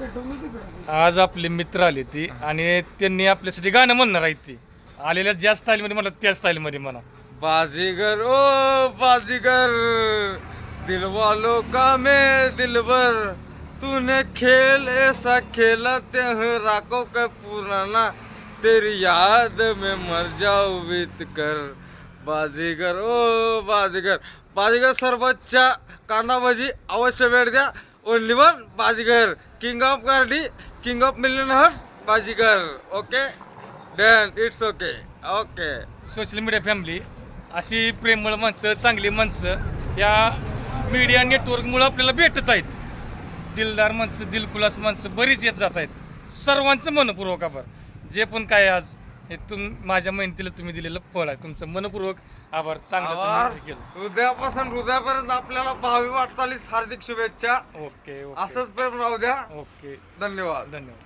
आज आपले मित्र आले ती आणि त्यांनी आपल्यासाठी गाणं म्हणणार आहेत ती. आलेल्या ज्या स्टाईलमध्ये म्हणा त्या स्टाईलमध्ये म्हणा. बाजीगर ओ बाजीगर दिलवालो का मे दिलबर तूने खेल ऐसा खेला ते राखो का पुराना? तेरी याद में मर जाओ बीत कर बाजीगर ओ बाजीगर बाजीगर सरबतच्या कांदा भाजी अवश्य भेट द्या. Only one Baazigar. King of Gardi king of million hearts Baazigar. Okay done it's okay okay social media family अशी प्रेमळ माणसं चांगली माणसं या मीडिया नेटवर्कमुळं आपल्याला भेटत आहेत. दिलदार माणसं दिलखुलास माणसं बरीच येत जात आहेत. सर्वांचं मनपूर्वक आभार. जे पण काय आज हे तुम माझ्या मेहनतीला तुम्ही दिलेलं फळ आहे. तुमचं मनपूर्वक आभार. चांगलं आभार. तुम्ही केलं. हृदयापासून हृदयापर्यंत आपल्याला भावी वाटचालीस हार्दिक शुभेच्छा. Okay okay. असंच प्रेम राहू द्या. ओके. धन्यवाद. धन्यवाद.